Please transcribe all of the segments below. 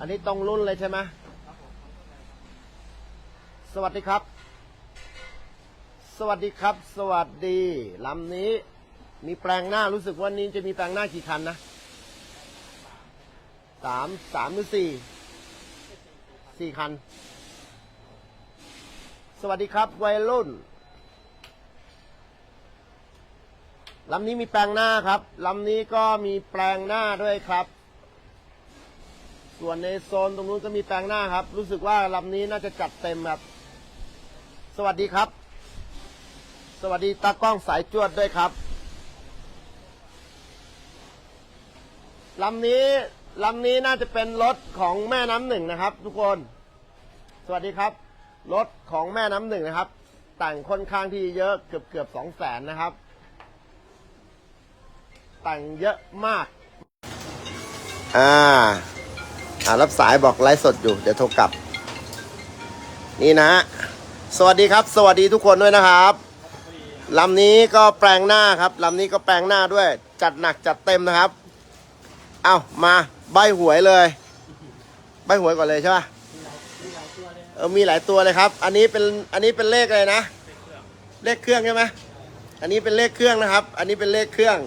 อันนี้ตรงรุ่นเลยใช่ไหมสวัสดีครับ สวัสดีครับ สวัสดีลำนี้ มีแปลงหน้ารู้สึกว่านี้จะมีแปลงหน้ากี่คันนะสามสามหรือสี่สี่คัน สวัสดีครับวัยรุ่นลำนี้มีแปลงหน้าครับลำนี้ก็มีแปลงหน้าด้วยครับ ส่วนในโซนตรงนู้นก็มีแปลงหน้าครับ รู้สึกว่าลำนี้น่าจะจัดเต็มครับ สวัสดีครับ สวัสดีตากล้องสายจวดด้วยครับลำนี้ลำนี้น่าจะเป็นรถของแม่น้ำหนึ่งนะครับ ทุกคน สวัสดีครับ รถของแม่น้ำหนึ่งนะครับ แต่งค่อนข้างที่เยอะเกือบเกือบสองแสนนะครับ แต่งเยอะมาก อ่า อ่ารับสายบอกไลฟ์สดอยู่ เดี๋ยวโทรกลับ นี่นะ สวัสดีครับ สวัสดีทุกคนด้วยนะครับลำนี้ก็แปลงหน้าครับลำนี้ก็แปลงหน้าด้วย จัดหนักจัดเต็มนะครับ เอามาใบหวยเลย ใบหวยก่อนเลยใช่ป่ะเออมีหลายตัวเลยครับ อันนี้เป็นอันนี้เป็นเลขอะไรนะ เลขเครื่องใช่ไหมอันนี้เป็นเลขเครื่องนะครับ อันนี้เป็นเลขเครื่อง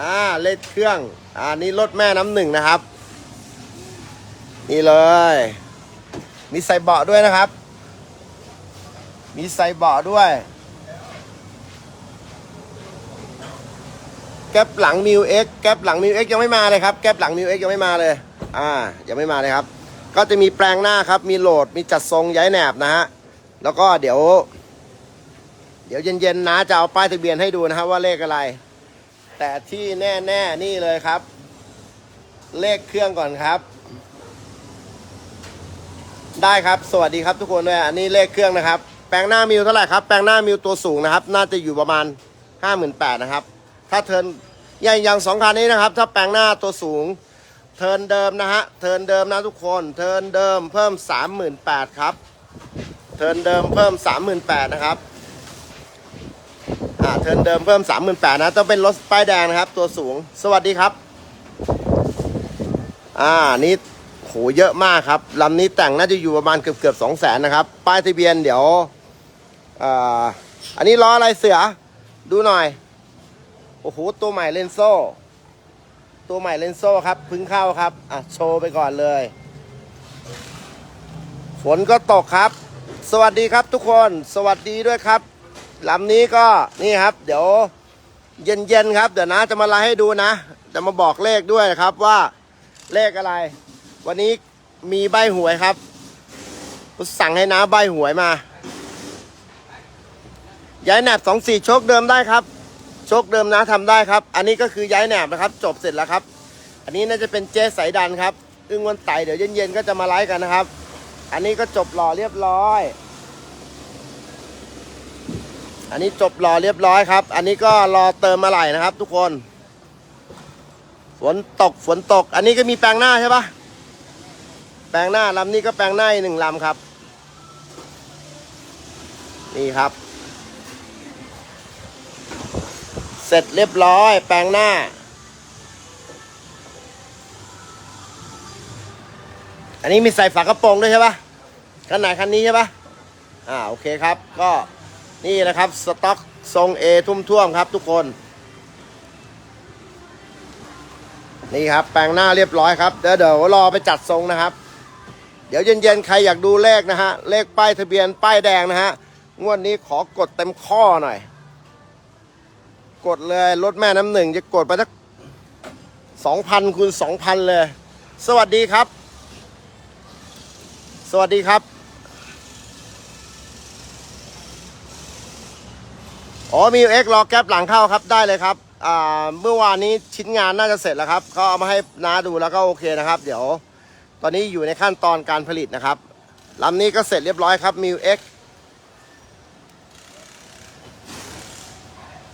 อ่า เลขเครื่องอ่านี่รถแม่น้ำหนึ่งนะครับ นี่เลย มีใส่เบาะด้วยนะครับ มีใส่เบาะด้วยแก๊ปหลังมิวเอ็กแก๊ปหลังมิวเอ็กยังไม่มาเลยครับแก๊ปหลังมิวเอ็กยังไม่มาเลย อ่ายังไม่มาเลยครับ ก็จะมีแปลงหน้าครับ มีโหลดมีจัดทรงย้ายแหนบนะฮะแล้วก็เดี๋ยว เดี๋ยวเย็นๆนะจะเอาป้ายทะเบียนให้ดูนะครับว่าเลขอะไร แต่ที่แน่ๆนี่เลยครับ เลขเครื่องก่อนครับ ได้ครับ สวัสดีครับทุกคนด้วยอันนี้เลขเครื่องนะครับ แปลงหน้ามิวเท่าไหร่ครับ แปลงหน้ามิวตัวสูงนะครับ น่าจะอยู่ประมาณ 5 8 0 0 0นะครับ ถ้าเทินอย่างอย่างสองคันนี้นะครับ ถ้าแปลงหน้าตัวสูง เทินเดิมนะฮะ เทินเดิมนะทุกคน เทินเดิมเพิ่ม 38,000ครับ เทินเดิมเพิ่ม 38,000นะครับ อ่า เทินเดิมเพิ่ม 38,000นะ ต้องเป็นรถป้ายแดงนะครับ ตัวสูง สวัสดีครับ อ่า นี่ โหเยอะมากครับลำนี้แต่งน่าจะอยู่ประมาณเกือบเกือบสองแสนนะครับ ป้ายทะเบียนเดี๋ยวอ่าอันนี้ล้ออะไรเสือ ดูหน่อย โอ้โห ตัวใหม่เลนโซ่ ตัวใหม่เลนโซ่ครับพึ่งเข้าครับ อะ โชว์ไปก่อนเลย ฝนก็ตกครับ สวัสดีครับทุกคน สวัสดีด้วยครับลำนี้ก็นี่ครับ เดี๋ยวเย็นๆครับ เดี๋ยวนะจะมาไลฟ์ให้ดูนะ จะมาบอกเลขด้วยนะครับว่าเลขอะไร วันนี้มีใบหวยครับ สั่งให้น้าใบหวยมา ย้ายแหนบสองสี่โชคเดิมได้ครับ โชคเดิมนะทำได้ครับ อันนี้ก็คือย้ายแหนบนะครับ จบเสร็จแล้วครับ อันนี้น่าจะเป็นเจ๊สายดันครับอึ้งวันไต่เดี๋ยวเย็นๆก็จะมาไลฟ์กันนะครับ อันนี้ก็จบหล่อเรียบร้อย อันนี้จบหล่อเรียบร้อยครับ อันนี้ก็รอเติมมาไหลนะครับ ทุกคน ฝนตกฝนตก อันนี้ก็มีแปลงหน้าใช่ปะ แปลงหน้าลำนี้ก็แปลงหน้าอีกหนึ่งลำครับ นี่ครับ เสร็จเรียบร้อย แปลงหน้า อันนี้มีใส่ฝากระโปรงด้วยใช่ปะคันไหนคันนี้ใช่ปะอ่าโอเคครับ ก็นี่นะครับสต็อกทรง A ทุ่มท่วมครับทุกคนนี่ครับแปลงหน้าเรียบร้อยครับเดี๋ยวเดี๋ยวรอไปจัดทรงนะครับ เดี๋ยวเย็นๆ ใครอยากดูเลขนะฮะ เลขป้ายทะเบียนป้ายแดงนะฮะ งวดนี้ขอกดเต็มข้อหน่อย กดเลยรถแม่น้ำหนึ่งจะกดไปสักสองพันคูณสองพันเลย สวัสดีครับ สวัสดีครับ อ๋อมีเอ็กรอแก๊ปหลังเข้าครับได้เลยครับอ่าเมื่อวานนี้ชิ้นงานน่าจะเสร็จแล้วครับเขาเอามาให้น้าดูแล้วก็โอเคนะครับ เดี๋ยว ตอนนี้อยู่ในขั้นตอนการผลิตนะครับลำนี้ก็เสร็จเรียบร้อยครับมิวเอ็ก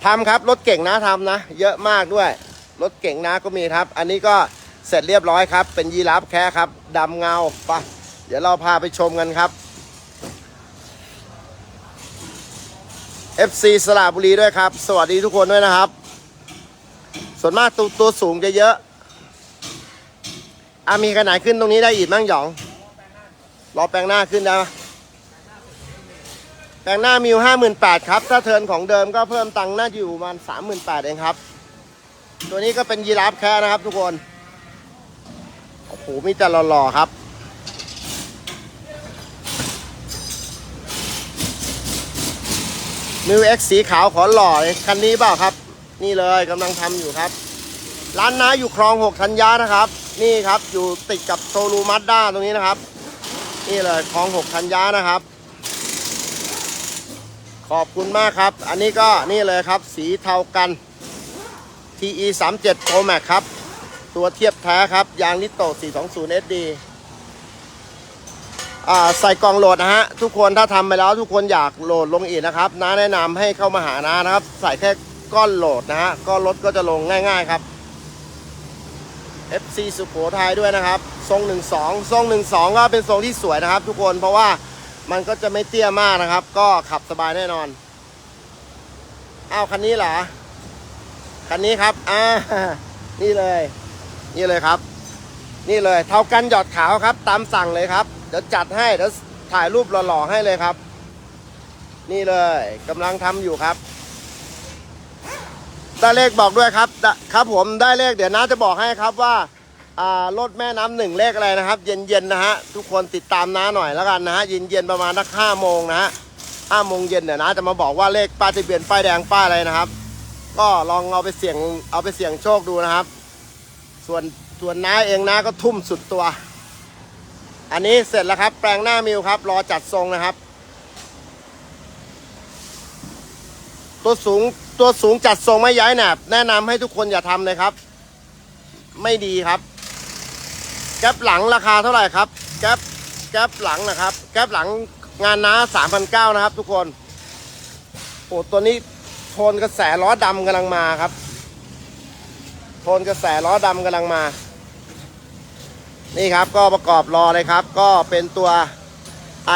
ทำครับรถเก่งนะทำนะ เยอะมากด้วย รถเก่งนะก็มีครับ อันนี้ก็เสร็จเรียบร้อยครับ เป็นยีราฟแค่ครับดำเงาไปะเดี๋ยวเราพาไปชมกันครับ FC สระบุรีด้วยครับ สวัสดีทุกคนด้วยนะครับ ส่วนมากตัวตัวสูงจะเยอะ อะมีขนาดขึ้นตรงนี้ได้อีกมั้งหยอง รอแปลงหน้าขึ้นได้ไหมแปลงหน้ามีอยู่ห้าหมื่นแปดครับ ถ้าเทินของเดิมก็เพิ่มตังค์น่าจะอยู่ประมาณสามหมื่นแปดเองครับ ตัวนี้ก็เป็นยีราฟแค่นะครับทุกคน โอ้โห มีแต่หล่อๆครับ มิวเอ็กสีขาวขอหล่อเลยคันนี้เปล่าครับ นี่เลยกำลังทำอยู่ครับ ร้านน้าอยู่คลองหกธัญญานะครับ นี่ครับอยู่ติดกับโซลูมัดด้าตรงนี้นะครับ นี่เลยคลองหกธัญญานะครับ ขอบคุณมากครับ อันนี้ก็นี่เลยครับ สีเทากัน TE 3 7 Pro Max ครับ ตัวเทียบแท้ครับ ยางนิโต420 SD อ่าใส่กล่องโหลดนะฮะ ทุกคนถ้าทำไปแล้วทุกคนอยากโหลดลงอีกนะครับน้าแนะนำให้เข้ามาหาน้านะครับ ใส่แค่ก้อนโหลดนะฮะก็รถก็จะลงง่าย ๆ ครับ FC สุโขทัยด้วยนะครับ ทรง 12 ทรง 12 ก็เป็นทรงที่สวยนะครับ ทุกคนเพราะว่ามันก็จะไม่เตี้ยมากนะครับ ก็ขับสบายแน่นอนอ้าวคันนี้เหรอคันนี้ครับอ่านี่เลย นี่เลยครับ นี่เลยเท่ากันหยอดขาวครับ ตามสั่งเลยครับเดี๋ยวจัดให้เดี๋ยวถ่ายรูปหล่อๆให้เลยครับ นี่เลยกำลังทำอยู่ครับ ได้เลขบอกด้วยครับได้ครับผมได้เลขเดี๋ยวน้าจะบอกให้ครับว่าอ่ารถแม่น้ำหนึ่งเลขอะไรนะครับ เย็นๆนะฮะทุกคนติดตามน้าหน่อยแล้วกันนะฮะเย็นๆประมาณสักห้าโมงนะฮะห้าโมงเย็นเดี๋ยวน้าจะมาบอกว่าเลขป้ายทะเบียนป้ายแดงป้ายอะไรนะครับ ก็ลองเอาไปเสี่ยงเอาไปเสี่ยงโชคดูนะครับ ส่วนส่วนน้าเองน้าก็ทุ่มสุดตัว อันนี้เสร็จแล้วครับ แปลงหน้ามิวครับ รอจัดทรงนะครับ ตัวสูงตัวสูงจัดทรงไม่ย้ายแหนบแนะนำให้ทุกคนอย่าทำเลยครับ ไม่ดีครับ แก๊ปหลังราคาเท่าไหร่ครับ แก๊ปแก๊ปหลังนะครับ แก๊ปหลังงานน้าสามพันเก้านะครับ ทุกคนโอ้ตัวนี้โทนกระแสล้อดำกำลังมาครับ โทนกระแสล้อดำกำลังมา นี่ครับก็ประกอบรอเลยครับ ก็เป็นตัว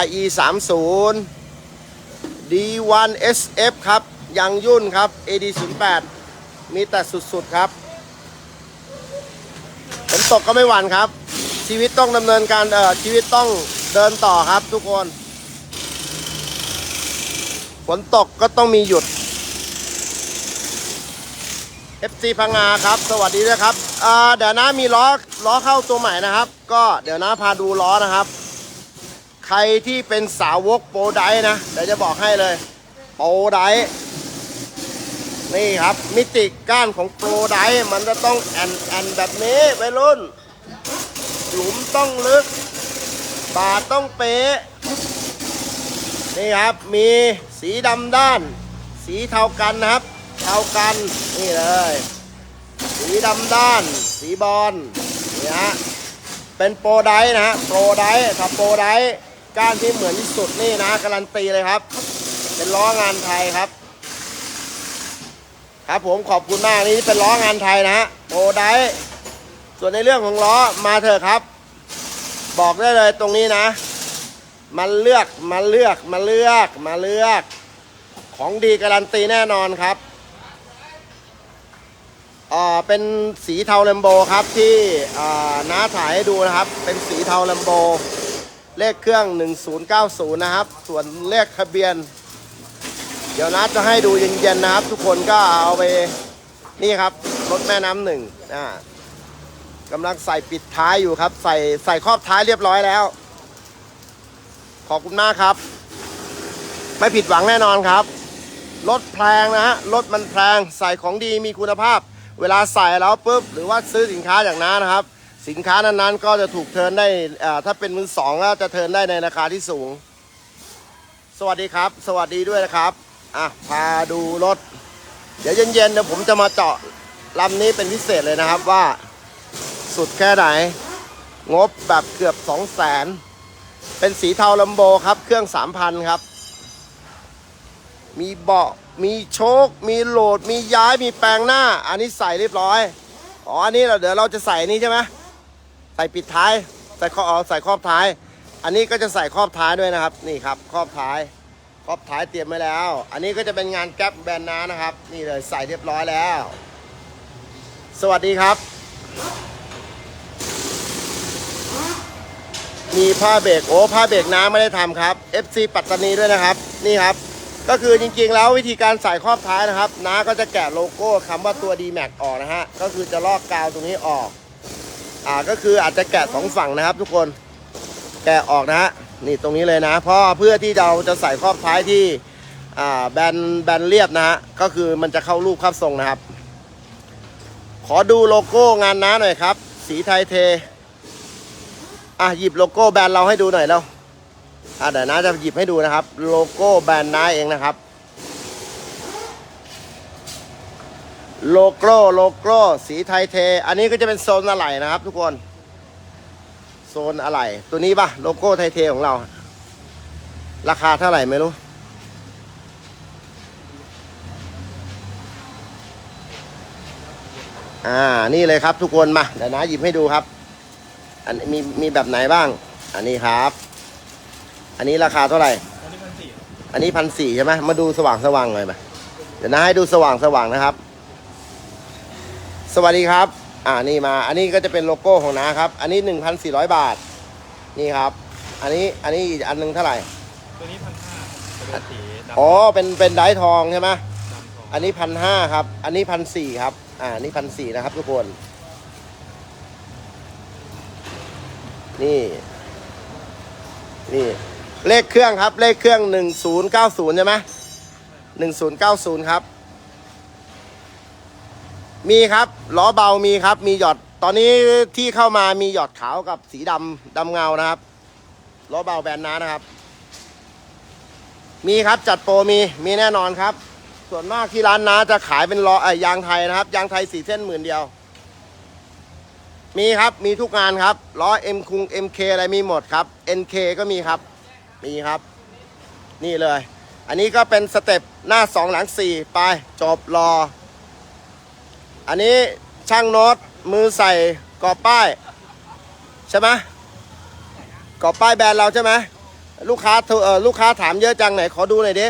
IE 3 0 D1 SF ครับ ยางยุ่นครับ AD 0 8มีแต่สุดๆครับฝนตกก็ไม่หวั่นครับ ชีวิตต้องดำเนินการเอ่อชีวิตต้องเดินต่อครับทุกคนฝนตกก็ต้องมีหยุด FC พังงาครับ สวัสดีด้วยครับอ่าเดี๋ยวนะมีล้อล้อเข้าตัวใหม่นะครับ ก็เดี๋ยวนะพาดูล้อนะครับ ใครที่เป็นสาวกโปรไดนะเดี๋ยวจะบอกให้เลย โปรได นี่ครับ มิติก้านของโปรไดมันจะต้องแอนแอนแบบนี้ไปรุ่น หลุมต้องลึก บาทต้องเป๊ะนี่ครับ มีสีดำด้าน สีเทากันนะครับ เทากัน นี่เลย สีดำด้าน สีบอลนี่ฮะเป็นโปรไดนะฮะโปรไดถ้าโปรไดก้านที่เหมือนที่สุดนี่นะการันตีเลยครับ เป็นล้องานไทยครับ ครับผมขอบคุณมากนี่เป็นล้องานไทยนะฮะโปรไดส่วนในเรื่องของล้อมาเถอะครับ บอกได้เลยตรงนี้นะ มันเลือกมาเลือกมาเลือกมาเลือก ของดีการันตีแน่นอนครับอ่าเป็นสีเทาแลมโบครับที่อ่าน้าถ่ายให้ดูนะครับ เป็นสีเทาแลมโบเลขเครื่อง 1090 นะครับ ส่วนเลขทะเบียน เดี๋ยวนัดจะให้ดูเย็นๆนะครับ ทุกคนก็เอาไปนี่ครับรถแม่น้ำหนึ่งอ่ากำลังใส่ปิดท้ายอยู่ครับ ใส่ใส่ครอบท้ายเรียบร้อยแล้ว ขอบคุณมากครับ ไม่ผิดหวังแน่นอนครับ รถแพงนะฮะรถมันแพงใส่ของดีมีคุณภาพ เวลาใส่แล้วปุ๊บหรือว่าซื้อสินค้าอย่างนั้นนะครับ สินค้านั้นๆ ก็จะถูกเทินได้อ่าถ้าเป็นมือสองก็จะเทินได้ในราคาที่สูง สวัสดีครับ สวัสดีด้วยนะครับ อะพาดูรถ เดี๋ยวเย็นๆเดี๋ยวผมจะมาเจาะลำนี้เป็นพิเศษเลยนะครับว่าสุดแค่ไหน งบแบบเกือบ2 0 0แสนเป็นสีเทาลัมโบครับ เครื่อง 3,000 ครับ มีเบาะมีโชค มีโหลด มีย้ายมีแปลงหน้า อันนี้ใส่เรียบร้อย อ๋อ อันนี้เราเดี๋ยวเราจะใส่นี้ใช่ไหมใส่ปิดท้าย ใส่ข้ออ๋อใส่ครอบท้าย อันนี้ก็จะใส่ครอบท้ายด้วยนะครับ นี่ครับครอบท้าย ครอบท้ายเตรียมไว้แล้ว อันนี้ก็จะเป็นงานแก๊ปแบรนด์น้านะครับ นี่เลยใส่เรียบร้อยแล้ว สวัสดีครับ มีผ้าเบรกโอ้ผ้าเบรกน้ำไม่ได้ทำครับ FC ปัตตานีด้วยนะครับ นี่ครับ ก็คือจริงๆแล้ววิธีการใส่ครอบท้ายนะครับน้าก็จะแกะโลโก้คำว่าตัว D Max ออกนะฮะ ก็คือจะลอกกาวตรงนี้ออก อ่าก็คืออาจจะแกะสองฝั่งนะครับ ทุกคน แกะออกนะฮะ นี่ตรงนี้เลยนะ เพราะเพื่อที่เราจะใส่ครอบท้ายที่แบนแบนเรียบนะฮะก็คือมันจะเข้ารูปเข้าทรงนะครับ ขอดูโลโก้งานน้าหน่อยครับ สีไทยเทอะหยิบโลโก้แบรนด์เราให้ดูหน่อยแล้วอะเดี๋ยวน้าจะหยิบให้ดูนะครับ โลโก้แบรนด์น้าเองนะครับ โลโก้โลโก้สีไทยเท อันนี้ก็จะเป็นโซนอะไหล่นะครับทุกคน นอะไหล่ตัวนี้ป่ะโลโก้ไทยเทของเรา ราคาเท่าไหร่ไม่รู้ อ่า นี่เลยครับทุกคนมา เดี๋ยวนะหยิบให้ดูครับ อันมีมีแบบไหนบ้าง อันนี้ครับ อันนี้ราคาเท่าไหร่ อันนี้พันสี่ใช่ไหมมาดูสว่างสว่างหน่อยมาเดี๋ยวนะให้ดูสว่างสว่างนะครับ สวัสดีครับ อ่านี่มา อันนี้ก็จะเป็นโลโก้ของน้าครับ อันนี้หนึ่งพันสี่ร้อยบาท นี่ครับ อันนี้ อันนี้อีกอันหนึงเท่าไหร่ ตัวนี้พันห้าเป็นสีดำอ๋อ เป็น เป็นไดร์ทองใช่ไหม ดำทองอันนี้พันห้าครับ อันนี้พันสี่ครับ อ่า นี่พันสี่นะครับทุกคน นี่ นี่ เลขเครื่องครับ เลขเครื่องหนึ่งศูนย์เก้าศูนย์ใช่ไหมหนึ่งศูนย์เก้าศูนย์ครับ มีครับล้อเบามีครับ มีหยอดตอนนี้ที่เข้ามามีหยอดขาวกับสีดำดำเงานะครับล้อเบาแบรนด์น้านะครับ มีครับจัดโปรมีมีแน่นอนครับ ส่วนมากที่ร้านน้าจะขายเป็นล้อเอ่ยางไทยนะครับ ยางไทยสี่เส้นหมื่นเดียว มีครับมีทุกงานครับล้อ M คุง MK อะไรมีหมดครับ NK ก็มีครับ มีครับ นี่เลย อันนี้ก็เป็นสเต็ปหน้า2หลัง4ไปจบรอ อันนี้ช่างโน้ตมือใส่กรอบป้าย ใช่ไหมกรอบป้ายแบรนด์เราใช่ไหมลูกค้าโทรเออลูกค้าถามเยอะจังไหนขอดูหน่อยดิ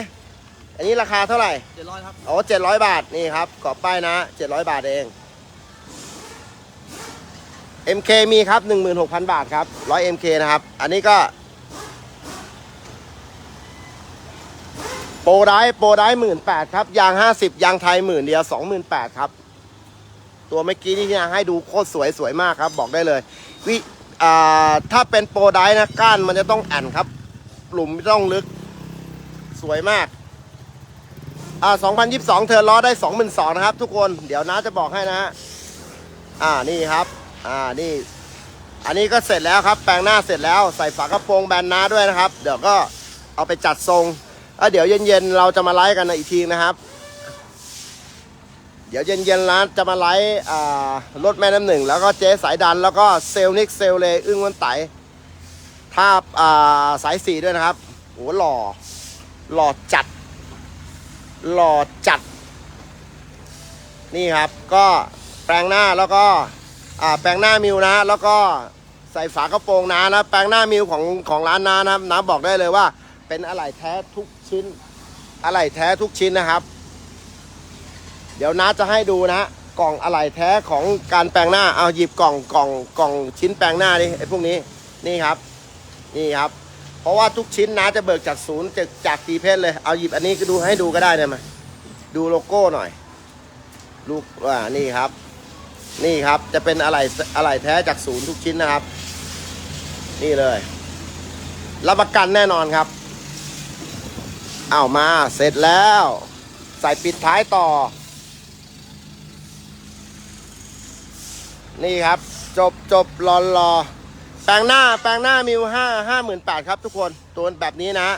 อันนี้ราคาเท่าไหร่เจ็ดร้อยครับโอ้เจ็ดร้อยบาทนี่ครับกรอบป้ายนะเจ็ดร้อยบาทเอง MK มีครับหนึ่งหมื่นหกพันบาทครับร้อย MK นะครับ อันนี้ก็ โปรได้โปรได้หมื่นแปดครับ ยางห้าสิบยางไทยหมื่นเดียวสองหมื่นแปดครับ ตัวเมื่อกี้นี่ที่ให้ดูโคตรสวยสวยมากครับ บอกได้เลย วิอ่าถ้าเป็นโปรไดนะก้านมันจะต้องแอนครับ หลุมไม่ต้องลึกสวยมากอ่า2022เทิร์นล้อได้ 22,000นะครับ ทุกคน เดี๋ยวน้าจะบอกให้นะฮะ อ่า นี่ครับ อ่า นี่ อันนี้ก็เสร็จแล้วครับ แปลงหน้าเสร็จแล้ว ใส่ฝากระโปรงแบนน้าด้วยนะครับ เดี๋ยวก็เอาไปจัดทรงแล้วเดี๋ยวเย็นๆ เราจะมาไลฟ์กันอีกทีนะครับ เดี๋ยวเย็นๆร้านจะมาไลฟ์อ่รถแม่น้ำหนึ่ง แล้วก็เจ๊สายดัน แล้วก็เซลนิกเซลเลอึ้งวันไตท่าสายสีด้วยนะครับโหหล่อ หล่อจัด หล่อจัด นี่ครับก็แปลงหน้าแล้วก็แปลงหน้ามิวนะ แล้วก็ใส่ฝากระโปรงนะนะแปลงหน้ามิวของของร้านนานะครับน้าบอกได้เลยว่า เป็นอะไหล่แท้ทุกชิ้น อะไหล่แท้ทุกชิ้นนะครับ เดี๋ยวน้าจะให้ดูนะกล่องอะไหล่แท้ของการแปลงหน้าเอาหยิบกล่องกล่องกล่องชิ้นแปลงหน้าดิไอ้พวกนี้นี่ครับ นี่ครับ เพราะว่าทุกชิ้นนะจะเบิกจากศูนย์จากจากตีเพชรเลยเอาหยิบอันนี้ก็ดูให้ดูก็ได้นะมาดูโลโก้หน่อยลูกอ่านี่ครับ นี่ครับจะเป็นอะไรอะไรแท้จากศูนย์ทุกชิ้นนะครับ นี่เลยรับประกันแน่นอนครับเอามาเสร็จแล้ว ใส่ปิดท้ายต่อ นี่ครับ จบจบรอรอแปลงหน้าแปลงหน้ามิวห้าห้าหมื่นแปดครับทุกคน ตัวแบบนี้นะ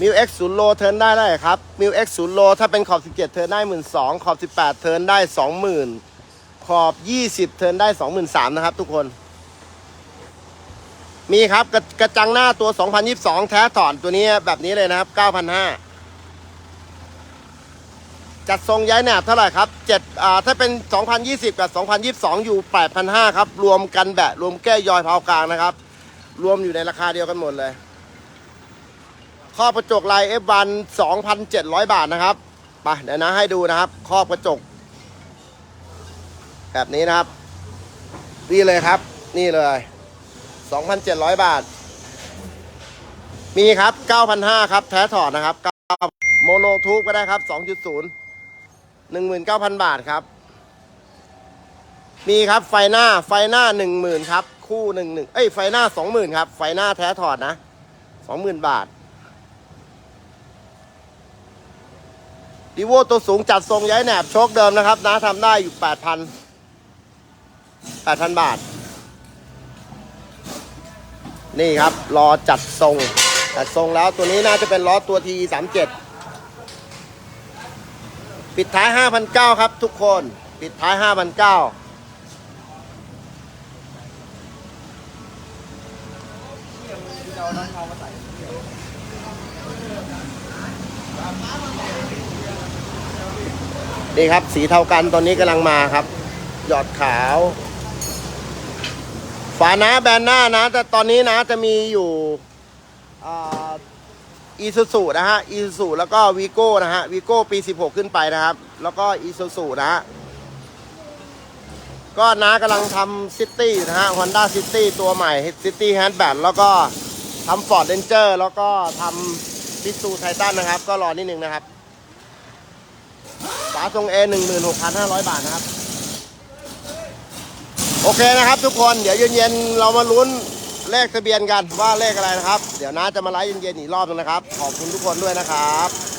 มิวเอ็กซ์ศูนย์โลเทิร์นได้ได้ครับมิวเอ็กซ์ศูนย์โลถ้าเป็นขอบ17เจ็ดเทิร์นได้หมื่นสองขอบ18เทิร์นได้สองหมื่นขอบ20เทิร์นได้สองหมื่นสามนะครับทุกคน มีครับกระกระจังหน้าตัว2022แท้ถอนตัวนี้แบบนี้เลยนะครับ9,500 จัดทรงย้ายแหนบเท่าไหร่ครับเจ็ดอ่าถ้าเป็น 2020 กับ 2022 อยู่ 8,500 ครับ รวมกันแบะ รวมแก้ยอยเผากลางนะครับ รวมอยู่ในราคาเดียวกันหมดเลยครอบกระจกลาย F1 2,700 บาทนะครับไปเดี๋ยวนะให้ดูนะครับครอบกระจก แบบนี้นะครับ นี่เลยครับ นี่เลย 2,700 บาท มีครับ 9,500 ครับ แท้ถอดนะครับ 9โมโนทูบก็ได้ครับ 2.0 19,000บาทครับ มีครับไฟหน้าไฟหน้า10,000ครับ คู่หนึ่งหนึ่งเอ้ยไฟหน้า20,000ครับ ไฟหน้าแท้ถอดนะ20,000บาทดีโวตัวสูงจัดทรงย้ายแหนบโชคเดิมนะครับนะทำได้อยู่8,000 8,000บาท นี่ครับรอจัดทรงจัดทรงแล้วตัวนี้น่าจะเป็นล้อตัว TE 3 7 ปิดท้าย 5,900 ครับทุกคน ปิดท้าย 5,900นี่ครับ สีเทากันตอนนี้กำลังมาครับ หยอดขาว ฝาหน้าแบนหน้านะ แต่ตอนนี้นะจะมีอยู่อี ซูซูนะฮะอีซูซูแล้วก็วีโก้นะฮะวีโก้ปี 16 ขึ้นไปนะครับ แล้วก็อีซูซูนะฮะก็น้ากำลังทำซิตี้นะฮะ Honda City ตัวใหม่ City Hatchback แล้วก็ทำ Ford Ranger แล้วก็ทำ Mitsu Titan นะครับ ก็รอนิดนึงนะครับฝาทรง A 16,500บาทนะครับ โอเคนะครับทุกคนเดี๋ยวเย็นๆเรามาลุ้น เลขทะเบียนกันว่าเลขอะไรนะครับ เดี๋ยวน้าจะมาไลฟ์เย็นๆอีกรอบนึงนะครับ ขอบคุณทุกคนด้วยนะครับ